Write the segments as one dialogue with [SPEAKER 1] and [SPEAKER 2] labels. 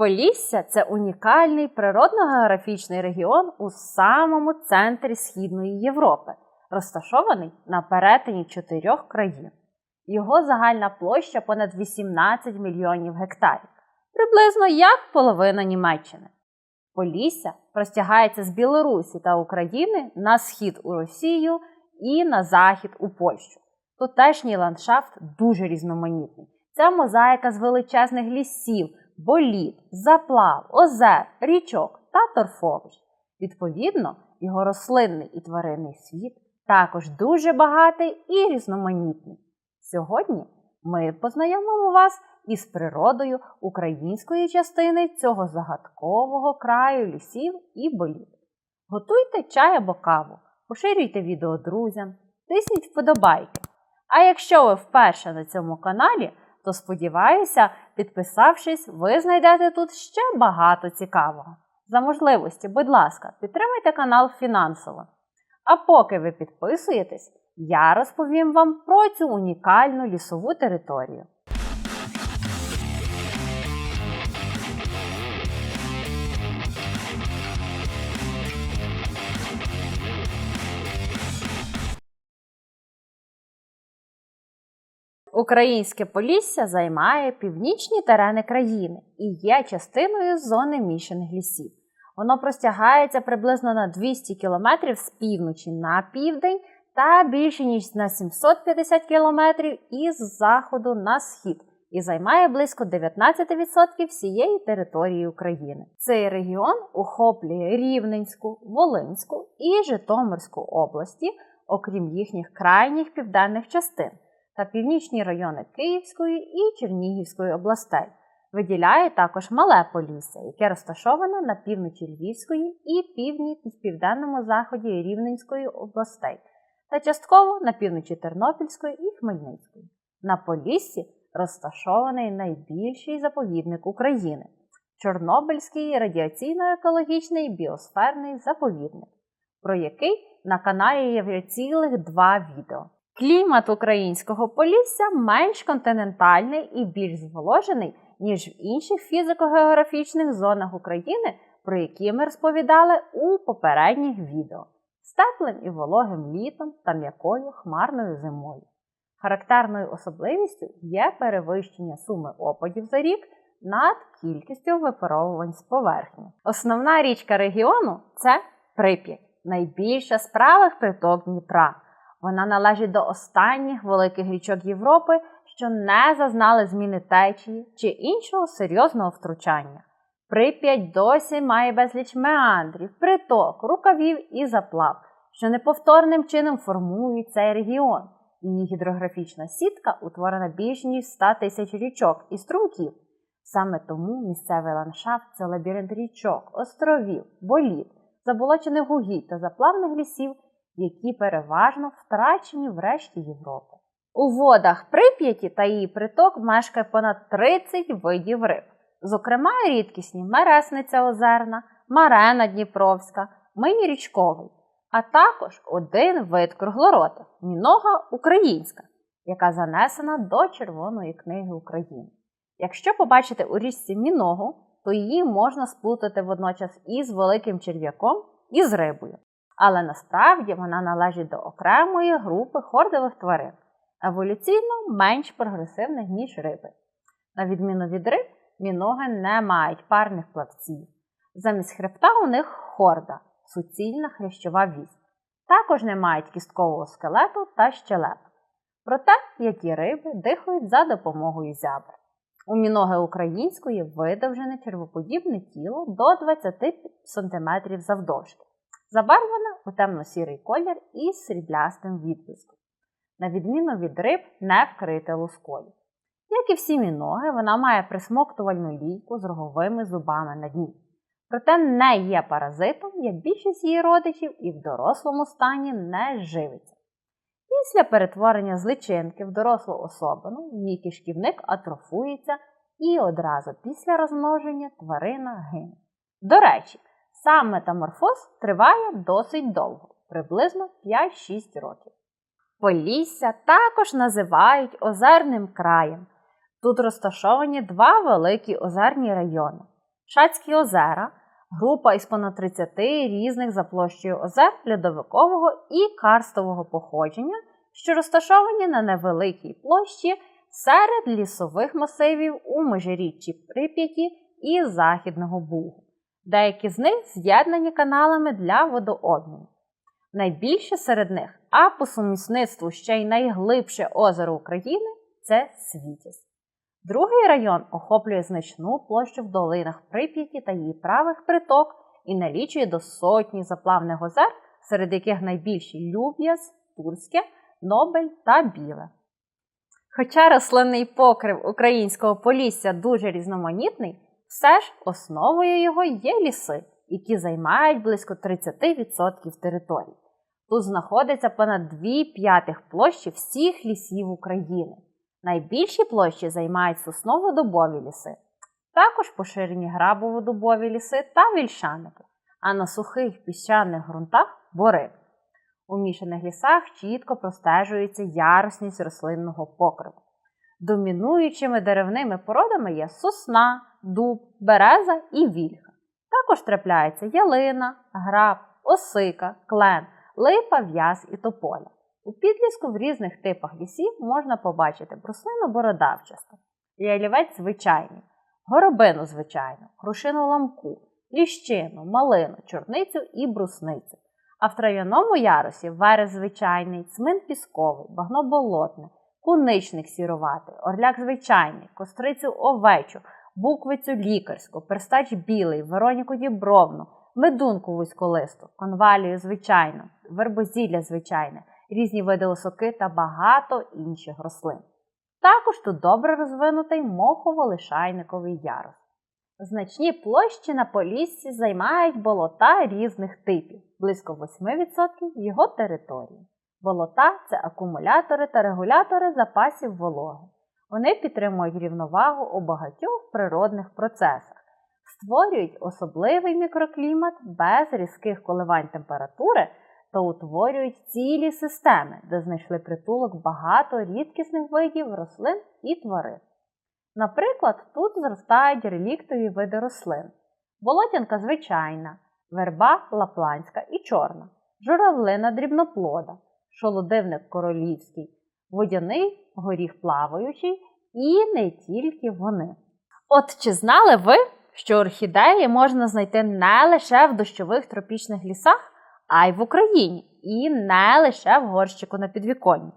[SPEAKER 1] Полісся це унікальний природно-географічний регіон у самому центрі Східної Європи, розташований на перетині чотирьох країн. Його загальна площа понад 18 мільйонів гектарів, приблизно як половина Німеччини. Полісся простягається з Білорусі та України на схід у Росію і на захід у Польщу. Тутешній ландшафт дуже різноманітний. Це мозаїка з величезних лісів, боліт, заплав, озер, річок та торфовищ. Відповідно, його рослинний і тваринний світ також дуже багатий і різноманітний. Сьогодні ми познайомимо вас із природою української частини цього загадкового краю лісів і боліт. Готуйте чай або каву, поширюйте відео друзям, тисніть вподобайки. А якщо ви вперше на цьому каналі, то сподіваюся, підписавшись, ви знайдете тут ще багато цікавого. За можливості, будь ласка, підтримайте канал фінансово. А поки ви підписуєтесь, я розповім вам про цю унікальну лісову територію. Українське Полісся займає північні терени країни і є частиною зони міщених лісів. Воно простягається приблизно на 200 км з півночі на південь та більше ніж на 750 км із заходу на схід і займає близько 19% всієї території України. Цей регіон охоплює Рівненську, Волинську і Житомирську області, окрім їхніх крайніх південних частин та північні райони Київської і Чернігівської областей. Виділяє також Мале Полісся, яке розташоване на півночі Львівської і півдні і південному заході Рівненської областей, та частково на півночі Тернопільської і Хмельницької. На Поліссі розташований найбільший заповідник України Чорнобильський радіаційно-екологічний біосферний заповідник, про який на каналі є цілих два відео. Клімат українського полісся менш континентальний і більш зволожений, ніж в інших фізико-географічних зонах України, про які ми розповідали у попередніх відео, з теплим і вологим літом та м'якою хмарною зимою. Характерною особливістю є перевищення суми опадів за рік над кількістю випаровувань з поверхні. Основна річка регіону це Прип'ять, найбільша з правих приток Дніпра. Вона належить до останніх великих річок Європи, що не зазнали зміни течії чи іншого серйозного втручання. Прип'ять досі має безліч меандрів, приток, рукавів і заплав, що неповторним чином формують цей регіон. Її гідрографічна сітка утворена більш ніж 100 тисяч річок і струмків. Саме тому місцевий ландшафт це лабіринт річок, островів, боліт, заболочених гугій та заплавних лісів які переважно втрачені в решті Європи. У водах Прип'яті та її приток мешкає понад 30 видів риб, зокрема рідкісні мересниця озерна, марена Дніпровська, мині річковий, а також один вид круглоротих мінога українська, яка занесена до Червоної книги України. Якщо побачите у річці міногу, то її можна сплутати водночас із великим черв'яком і з рибою але насправді вона належить до окремої групи хордових тварин, еволюційно менш прогресивних, ніж риби. На відміну від риб, міноги не мають парних плавців. Замість хребта у них хорда, суцільна хрящова вісь. Також не мають кісткового скелету та щелеп. Проте, як і риби, дихають за допомогою зябр. У міноги української видовжене червоподібне тіло до 20 см завдовжки забарвлена у темно-сірий колір із сріблястим відблиском. На відміну від риб, не вкрите лускою. Як і всі міноги, вона має присмоктувальну лійку з роговими зубами на дні. Проте не є паразитом, як більшість її родичів, і в дорослому стані не живиться. Після перетворення з личинки в дорослу особину її кишківник атрофується і одразу після розмноження тварина гине. До речі, Сам метаморфоз триває досить довго, приблизно 5-6 років. Полісся також називають озерним краєм. Тут розташовані два великі озерні райони Шацькі озера група із понад 30 різних за площею озер льодовикового і карстового походження, що розташовані на невеликій площі серед лісових масивів у межиріччі Прип'яті і Західного Бугу. Деякі з них з'єднані каналами для водообміну. Найбільше серед них, а по сумісництву ще й найглибше озеро України це Світязь. Другий район охоплює значну площу в долинах Прип'яті та її правих приток і налічує до сотні заплавних озер, серед яких найбільші Люб'яз, Турське, Нобель та Біле. Хоча рослинний покрив українського полісся дуже різноманітний, все ж основою його є ліси, які займають близько 30% території. Тут знаходиться понад 2 п'ятих площі всіх лісів України. Найбільші площі займають сосново-дубові ліси, також поширені грабово-дубові ліси та вільшаники, а на сухих піщаних ґрунтах бори. У мішаних лісах чітко простежується ярусність рослинного покриву. Домінуючими деревними породами є сосна, дуб, береза і вільха. Також трапляється ялина, граб, осика, клен, липа, в'яз і тополя. У підліску в різних типах лісів можна побачити бруслину бородавчасту, ялівець звичайний, горобину звичайну, крушину ламку, ліщину, малину, чорницю і брусницю. А в трав'яному ярусі верес звичайний, цмин пісковий, багно болотне, куничник сіроватий, орляк звичайний, кострицю овечу, буквицю лікарську, перстач білий, вероніку дібровну, медунку вузьколисту, конвалію звичайну, вербозілля звичайне, різні види осоки та багато інших рослин. Також тут добре розвинутий мохово-лишайниковий ярус. Значні площі на Поліссі займають болота різних типів, близько 8% його території. Болота це акумулятори та регулятори запасів вологи. Вони підтримують рівновагу у багатьох природних процесах, створюють особливий мікроклімат без різких коливань температури та утворюють цілі системи, де знайшли притулок багато рідкісних видів рослин і тварин. Наприклад, тут зростають реліктові види рослин, болотянка звичайна, верба лапландська і чорна, журавлина дрібноплода, шолодивник королівський, водяний горіх плаваючий і не тільки вони. От чи знали ви, що орхідеї можна знайти не лише в дощових тропічних лісах, а й в Україні, і не лише в горщику на підвіконні?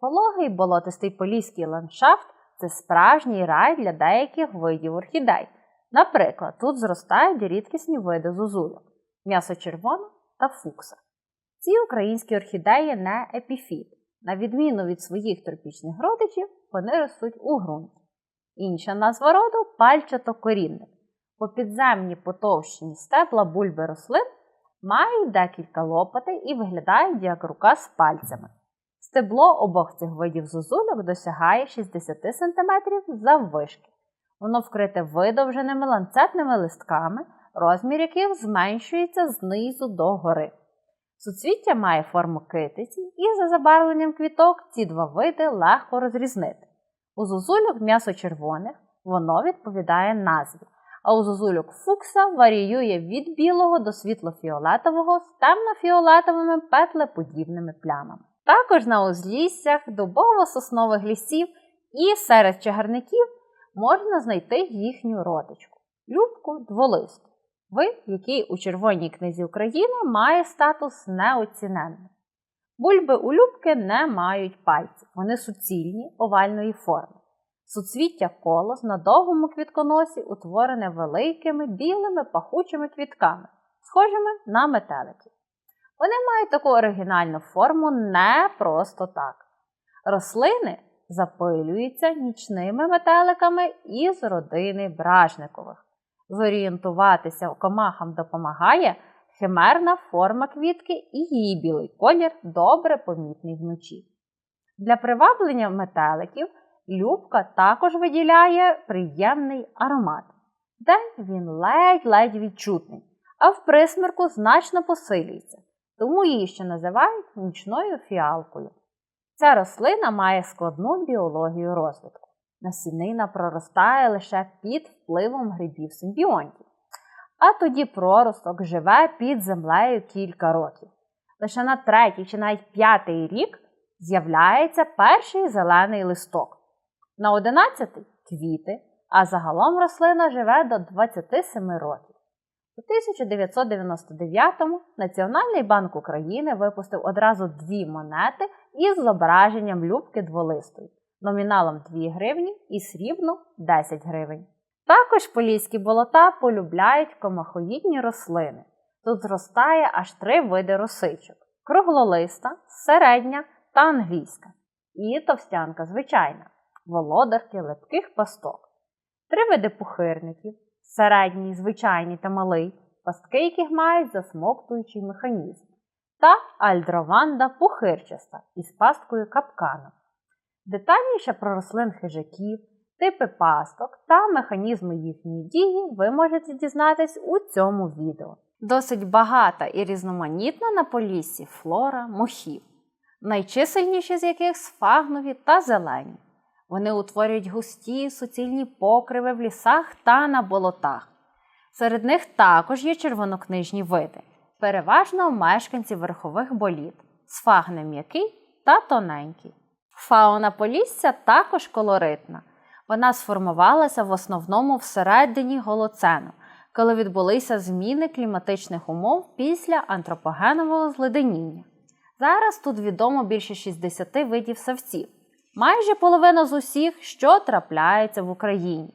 [SPEAKER 1] Пологий болотистий поліський ландшафт це справжній рай для деяких видів орхідей. Наприклад, тут зростають рідкісні види зозульок, м'ясо червона та фукса. Ці українські орхідеї не епіфіт. На відміну від своїх тропічних родичів, вони ростуть у ґрунті. Інша назва роду пальчатокорінник. По підземні потовщені стебла бульби рослин мають декілька лопатей і виглядають як рука з пальцями. Стебло обох цих видів зозульок досягає 60 см заввишки. Воно вкрите видовженими ланцетними листками, розмір яких зменшується знизу до гори. Суцвіття має форму китиці, і за забарвленням квіток ці два види легко розрізнити. У зозульок м'ясо червоних, воно відповідає назві, а у зозульок фукса варіює від білого до світло-фіолетового з темно-фіолетовими петлеподібними плямами. Також на узліссях дубово-соснових лісів і серед чагарників можна знайти їхню родичку любку дволисту, вид, який у Червоній книзі України має статус неоціненний. Бульби у любки не мають пальців, вони суцільні овальної форми. Суцвіття колос на довгому квітконосі утворене великими білими пахучими квітками, схожими на метеликів. Вони мають таку оригінальну форму не просто так. Рослини запилюються нічними метеликами із родини бражникових. Зорієнтуватися комахам допомагає химерна форма квітки і її білий колір добре помітний вночі. Для приваблення метеликів любка також виділяє приємний аромат. День він ледь-ледь відчутний, а в присмерку значно посилюється тому її ще називають нічною фіалкою. Ця рослина має складну біологію розвитку. Насінина проростає лише під впливом грибів симбіонтів. А тоді проросток живе під землею кілька років. Лише на третій чи навіть п'ятий рік з'являється перший зелений листок. На одинадцятий квіти, а загалом рослина живе до 27 років. У 1999-му Національний банк України випустив одразу дві монети із зображенням любки дволистої, номіналом 2 гривні і срібну 10 гривень. Також поліські болота полюбляють комахоїдні рослини. Тут зростає аж три види росичок: круглолиста, середня та англійська. І товстянка звичайна, володарки липких пасток. Три види пухирників середній, звичайний та малий, пастки яких мають засмоктуючий механізм, та альдрованда пухирчаста із пасткою капкана. Детальніше про рослин хижаків, типи пасток та механізми їхньої дії ви можете дізнатись у цьому відео. Досить багата і різноманітна на поліссі флора мохів, найчисельніші з яких сфагнові та зелені. Вони утворюють густі суцільні покриви в лісах та на болотах. Серед них також є червонокнижні види, переважно мешканці верхових боліт, сфагни м'який та тоненький. Фауна полісся також колоритна. Вона сформувалася в основному всередині голоцену, коли відбулися зміни кліматичних умов після антропогенового зледеніння. Зараз тут відомо більше 60 видів савців, майже половина з усіх, що трапляється в Україні,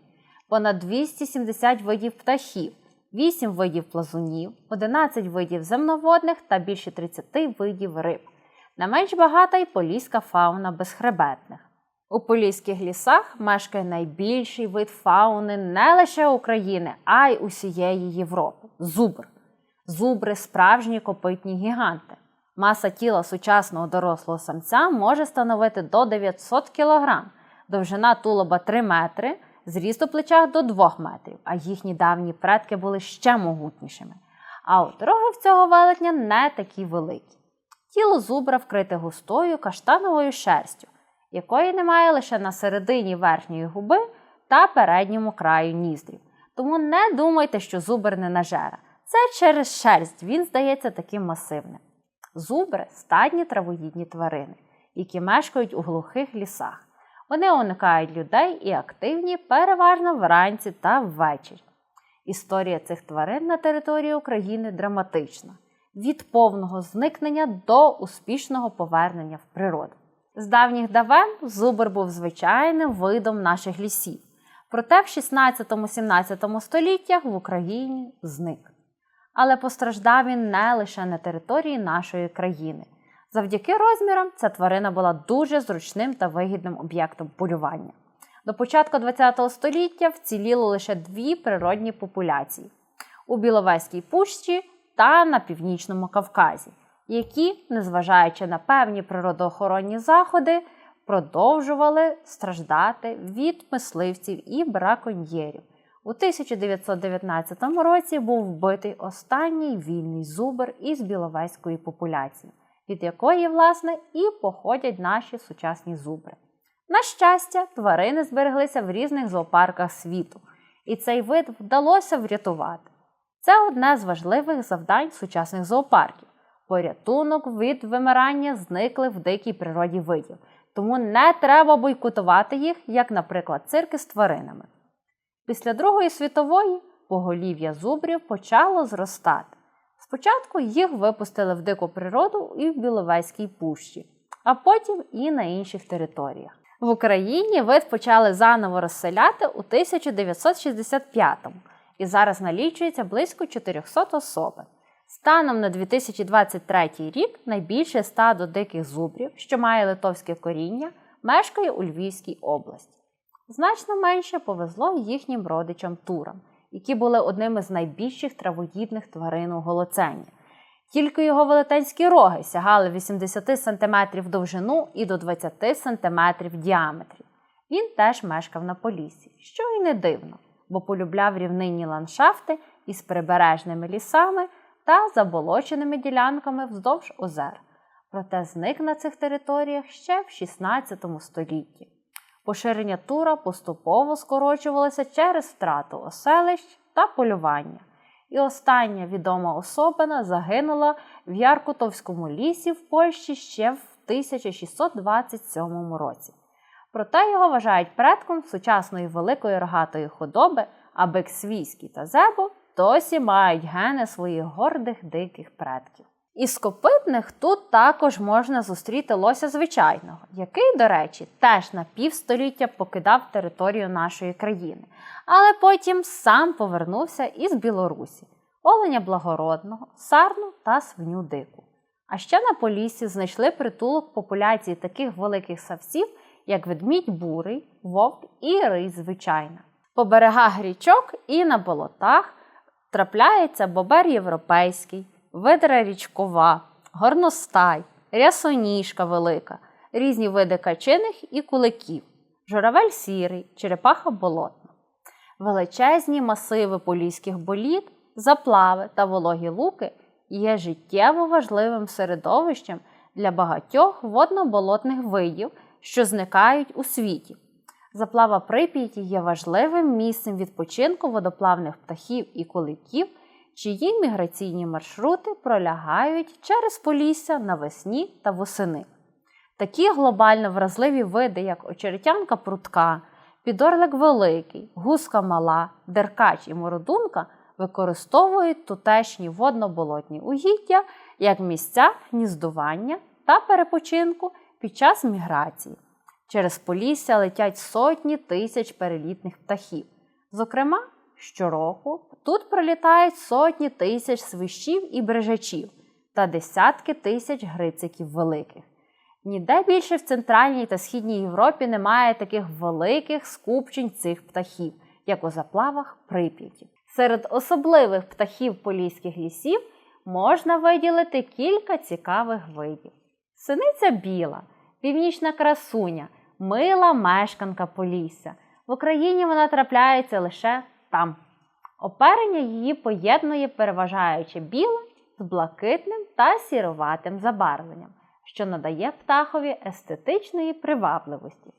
[SPEAKER 1] понад 270 видів птахів, 8 видів плазунів, 11 видів земноводних та більше 30 видів риб. Не менш багата й поліська фауна безхребетних. У поліських лісах мешкає найбільший вид фауни не лише України, а й усієї Європи зубр. Зубри справжні копитні гіганти. Маса тіла сучасного дорослого самця може становити до 900 кг, довжина тулоба 3 метри, зріст у плечах до 2 метрів, а їхні давні предки були ще могутнішими. А от роги в цього велетня не такі великі. Тіло зубра вкрите густою каштановою шерстю, якої немає лише на середині верхньої губи та передньому краю ніздрів. Тому не думайте, що зубр не нажера. Це через шерсть він здається таким масивним. Зубри стадні травоїдні тварини, які мешкають у глухих лісах. Вони уникають людей і активні переважно вранці та ввечері. Історія цих тварин на території України драматична від повного зникнення до успішного повернення в природу. З давніх давен зубр був звичайним видом наших лісів, проте в 16-17 століттях в Україні зник. Але постраждав він не лише на території нашої країни. Завдяки розмірам ця тварина була дуже зручним та вигідним об'єктом полювання. До початку ХХ століття вціліло лише дві природні популяції у Біловезькій пущі та на північному Кавказі, які, незважаючи на певні природоохоронні заходи, продовжували страждати від мисливців і браконьєрів. У 1919 році був вбитий останній вільний зубр із біловезької популяції, від якої, власне, і походять наші сучасні зубри. На щастя, тварини збереглися в різних зоопарках світу, і цей вид вдалося врятувати. Це одне з важливих завдань сучасних зоопарків порятунок від вимирання зниклих в дикій природі видів. Тому не треба бойкотувати їх, як, наприклад, цирки з тваринами. Після Другої світової поголів'я зубрів почало зростати. Спочатку їх випустили в дику природу і в Біловезькій пущі, а потім і на інших територіях. В Україні вид почали заново розселяти у 1965-му і зараз налічується близько 400 особин. Станом на 2023 рік найбільше стадо диких зубрів, що має литовське коріння, мешкає у Львівській області. Значно менше повезло їхнім родичам турам, які були одними з найбільших травоїдних тварин у голоцені. Тільки його велетенські роги сягали 80 см довжину і до 20 см в діаметрі. Він теж мешкав на полісі, що й не дивно, бо полюбляв рівнинні ландшафти із прибережними лісами та заболоченими ділянками вздовж озер. Проте зник на цих територіях ще в 16 столітті. Поширення тура поступово скорочувалося через втрату оселищ та полювання. І остання відома особина загинула в Яркутовському лісі в Польщі ще в 1627 році. Проте його вважають предком сучасної великої рогатої худоби, а бик свійський та зебо досі мають гени своїх гордих диких предків. Із копитних тут також можна зустріти лося звичайного, який, до речі, теж на півстоліття покидав територію нашої країни, але потім сам повернувся із Білорусі, оленя благородного, сарну та свиню дику. А ще на Поліссі знайшли притулок популяції таких великих савців, як ведмідь бурий, вовк і рись звичайна. По берегах річок і на болотах трапляється бобер європейський, видра річкова, горностай, рясоніжка велика, різні види качиних і куликів, журавель сірий, черепаха болотна. Величезні масиви поліських боліт, заплави та вологі луки є життєво важливим середовищем для багатьох водно-болотних видів, що зникають у світі. Заплава Прип'яті є важливим місцем відпочинку водоплавних птахів і куликів, чиї міграційні маршрути пролягають через Полісся навесні та восени. Такі глобально вразливі види, як очеретянка прутка, підорлик великий, гуска мала, деркач і мородунка, використовують тутешні водно-болотні угіддя як місця гніздування та перепочинку під час міграції. Через Полісся летять сотні тисяч перелітних птахів. Зокрема, щороку тут пролітають сотні тисяч свищів і брижачів та десятки тисяч грициків великих. Ніде більше в Центральній та Східній Європі немає таких великих скупчень цих птахів, як у заплавах Прип'яті. Серед особливих птахів поліських лісів можна виділити кілька цікавих видів. Синиця біла, північна красуня, мила мешканка Полісся. В Україні вона трапляється лише там. Оперення її поєднує переважаючи біле з блакитним та сіроватим забарвленням, що надає птахові естетичної привабливості.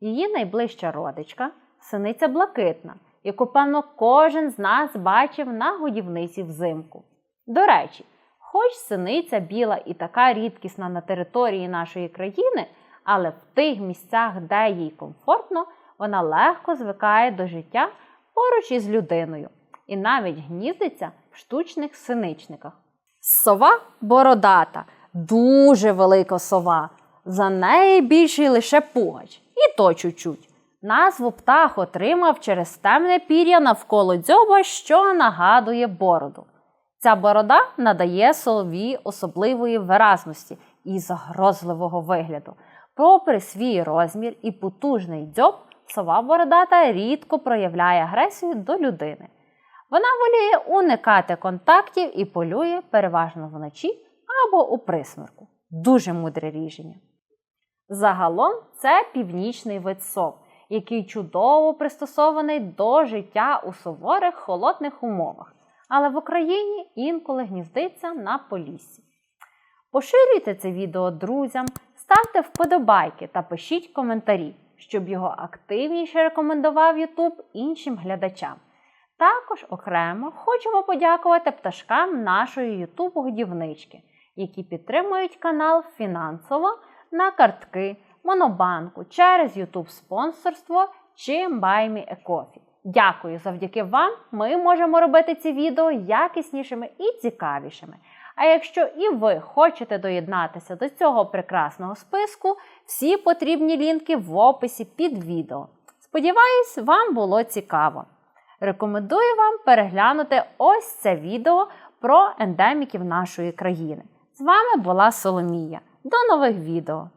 [SPEAKER 1] Її найближча родичка синиця блакитна, яку, певно, кожен з нас бачив на годівниці взимку. До речі, хоч синиця біла і така рідкісна на території нашої країни, але в тих місцях, де їй комфортно, вона легко звикає до життя поруч із людиною і навіть гніздиться в штучних синичниках. Сова бородата, дуже велика сова. За неї більший лише пугач, і то чуть-чуть. Назву птах отримав через темне пір'я навколо дзьоба, що нагадує бороду. Ця борода надає сові особливої виразності і загрозливого вигляду. Попри свій розмір і потужний дзьоб, сова бородата рідко проявляє агресію до людини. Вона воліє уникати контактів і полює переважно вночі або у присмерку. Дуже мудре рішення. Загалом це північний вид сов, який чудово пристосований до життя у суворих холодних умовах, але в Україні інколи гніздиться на поліссі. Поширюйте це відео друзям, ставте вподобайки та пишіть коментарі, щоб його активніше рекомендував YouTube іншим глядачам. Також окремо хочемо подякувати пташкам нашої YouTube годівнички, які підтримують канал фінансово на картки, монобанку через YouTube спонсорство чи BuyMeACoffee. Дякую! Завдяки вам ми можемо робити ці відео якіснішими і цікавішими. А якщо і ви хочете доєднатися до цього прекрасного списку, всі потрібні лінки в описі під відео. Сподіваюсь, вам було цікаво. Рекомендую вам переглянути ось це відео про ендеміків нашої країни. З вами була Соломія. До нових відео!